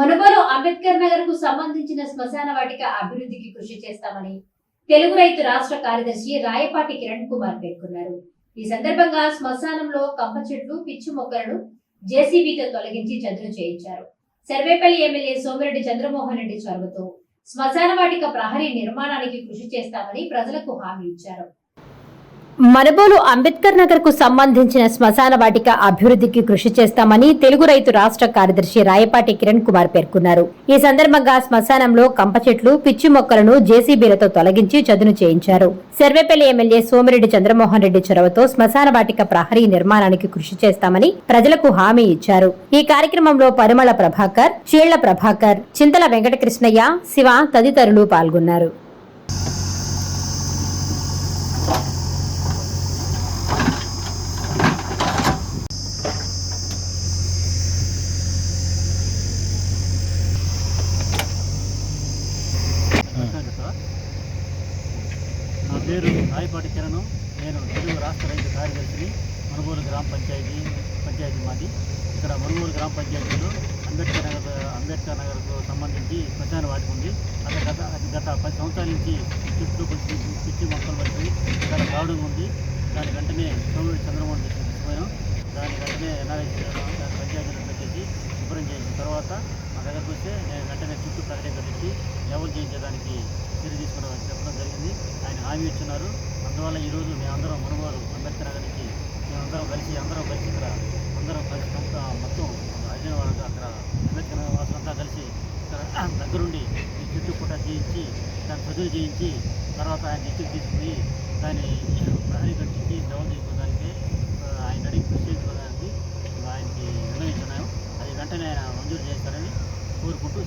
మనుబలో అంబేద్కర్ నగర్కు సంబంధించిన శ్మశాన వాటిక అభివృద్ధికి కృషి చేస్తామని తెలుగు రైతు రాష్ట్ర కార్యదర్శి రాయపాటి కిరణ్ కుమార్ పేర్కొన్నారు. ఈ సందర్భంగా శ్మశానంలో కంప చెట్లు పిచ్చి మొక్కలను జేసీబీతో తొలగించి చదును చేయించారు. సర్వేపల్లి ఎమ్మెల్యే సోమిరెడ్డి చంద్రమోహన్ రెడ్డి చొరవతో శ్మశాన వాటిక ప్రహరీ నిర్మాణానికి కృషి చేస్తామని ప్రజలకు హామీ ఇచ్చారు. మనబోలు అంబేద్కర్ నగర్కు సంబంధించిన శ్మశాన వాటిక అభివృద్ధికి కృషి చేస్తామని తెలుగు రైతు రాష్ట్ర కార్యదర్శి రాయపాటి కిరణ్ కుమార్ పేర్కొన్నారు. ఈ సందర్భంగా శ్మశానంలో కంప చెట్లు పిచ్చి మొక్కలను జేసీబీలతో తొలగించి చదును చేయించారు. సర్వేపల్లి ఎమ్మెల్యే సోమిరెడ్డి చంద్రమోహన్ రెడ్డి చొరవతో శ్మశాన వాటిక ప్రహరీ నిర్మాణానికి కృషి చేస్తామని ప్రజలకు హామీ ఇచ్చారు. ఈ కార్యక్రమంలో పరిమళ ప్రభాకర్ చీళ్ళ ప్రభాకర్ చింతల వెంకటకృష్ణయ్య శివ తదితరులు పాల్గొన్నారు. పేరు రాయపాటి కిరణం. నేను తెలుగు రాష్ట్ర రైతు కార్యదర్శిని మనుగోలు గ్రామ పంచాయతీ పంచాయతీ మాది. ఇక్కడ మనుగోలు గ్రామ పంచాయతీలో అంబేద్కర్ నగర్ అంబేద్కర్ నగర్కు సంబంధించి శ్మశాన వాటికి ఉంది. అక్కడ గత అది గత పది సంవత్సరాల నుంచి చుట్టూ పిచ్చి పిచ్చి మొక్కలు పట్టి చాలా గాడుగా ఉంది. దాని వెంటనే సోమిరెడ్డి చంద్రమోహన్ రెడ్డి తీసుకుపోయాం దాని వెంటనే ఎన్ఆర్ఎస్ దాని పంచాయతీలో పెట్టేసి శుభ్రం చేసిన తర్వాత మా దగ్గరకు వస్తే నేను వెంటనే చుట్టూ ప్రకటన కట్టించి ఎవరు చేయించడానికి చర్య తీసుకోవడం చెప్పడం జరిగింది. ఆయన హామీ ఇచ్చున్నారు. అందువల్ల ఈరోజు మేమందరం మనుగోలు అంబేద్కర్ నగర్ నుంచి మేమందరం కలిసి అందరం కలిసి ఇక్కడ అందరం కలిసి మొత్తం మొత్తం హైదరాబాద్ అక్కడ అంబేద్కర్ నగర్ వాసులంతా కలిసి ఇక్కడ దగ్గరుండి ఈ చుట్టూ పుట్ట చేయించి దాన్ని చదువు చేయించి తర్వాత ఆయన ఇంటికి తీసుకుపోయి దాన్ని ప్రహరీ కట్టించి లెవెల్ చేసుకోవడానికి ఆయన అడిగి కృషి చేసుకోవడానికి ఆయనకి నిర్ణయించున్నాము. అది వెంటనే ఆయన మంజూరు చేస్తారని కోరుకుంటూ